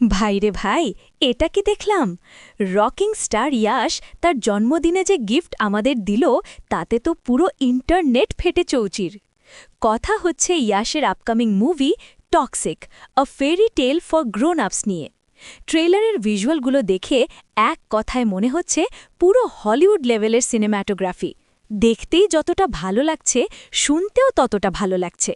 ভাইরে ভাই, এটা কি দেখলাম? রকিং স্টার ইয়াশ তার জন্মদিনে যে গিফট আমাদের দিল, তাতে তো পুরো ইন্টারনেট ফেটে চৌচির। কথা হচ্ছে ইয়াশের upcoming movie Toxic, a fairy tale for grown ups নিয়ে। ট্রেলারের ভিজুয়ালগুলো দেখে এক কথায় মনে হচ্ছে পুরো হলিউড লেভেলের সিনেম্যাটোগ্রাফি। দেখতেই যতটা ভালো লাগছে, শুনতেও ততটা ভালো লাগছে।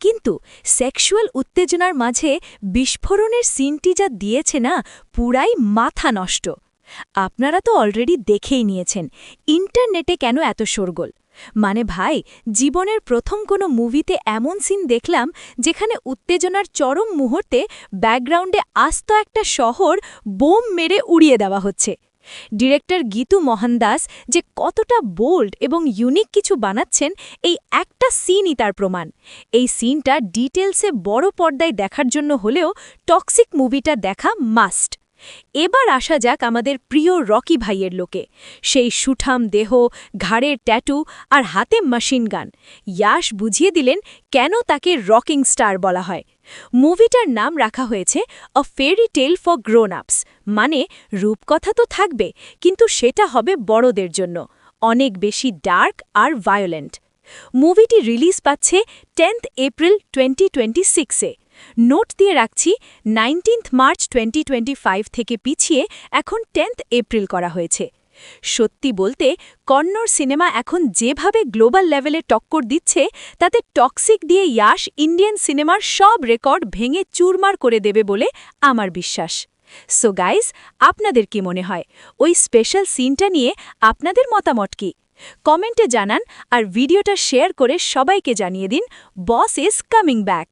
কিন্তু সেক্সুয়াল উত্তেজনার মাঝে বিস্ফোরণের সিনটি যা দিয়েছে না, পুরাই মাথা নষ্ট। আপনারা তো অলরেডি দেখেই নিয়েছেন, ইন্টারনেটে কেন এত শোরগোল? মানে ভাই, জীবনের প্রথম কোনো মুভিতে এমন সিন দেখলাম যেখানে উত্তেজনার চরম মুহূর্তে ব্যাকগ্রাউন্ডে আস্ত একটা শহর বোম মেরে উড়িয়ে দেওয়া হচ্ছে। ডিরেক্টর গীতু মোহনদাস যে কতটা বোল্ড এবং ইউনিক কিছু বানাচ্ছেন, এই একটা সিনই তার প্রমাণ। এই সিনটা ডিটেলসে বড় পর্দায় দেখার জন্য হলেও টক্সিক মুভিটা দেখা মাস্ট। এবার আসা যাক আমাদের প্রিয় রকি ভাইয়ের লোকে। সেই সুঠাম দেহ, ঘাড়ের ট্যাটু আর হাতে মেশিন গান ইয়াশ বুঝিয়ে দিলেন কেন তাকে রকিং স্টার বলা হয়। মুভিটার নাম রাখা হয়েছে অ ফেরি টেল ফর গ্রোন আপস মানে রূপকথা তো থাকবে, কিন্তু সেটা হবে বড়দের জন্য। অনেক বেশি ডার্ক আর ভায়োলেন্ট মুভিটি রিলিজ পাচ্ছে টেন্থ এপ্রিল টোয়েন্টি টোয়েন্টি সিক্সে নোট দিয়ে রাখছি নাইনটিন্থ মার্চ টোয়েন্টি থেকে পিছিয়ে এখন টেন্থ এপ্রিল করা হয়েছে। সত্যি বলতে, কন্নড় সিনেমা এখন যেভাবে গ্লোবাল লেভেলে টক্কর দিচ্ছে, তাতে টক্সিক দিয়ে ইয়াশ ইন্ডিয়ান সিনেমার সব রেকর্ড ভেঙে চুরমার করে দেবে বলে আমার বিশ্বাস। সো গাইজ আপনাদের কি মনে হয়? ওই স্পেশাল সিনটা নিয়ে আপনাদের মতামত কি? কমেন্টে জানান আর ভিডিওটা শেয়ার করে সবাইকে জানিয়ে দিন বস ইজ কামিং ব্যাক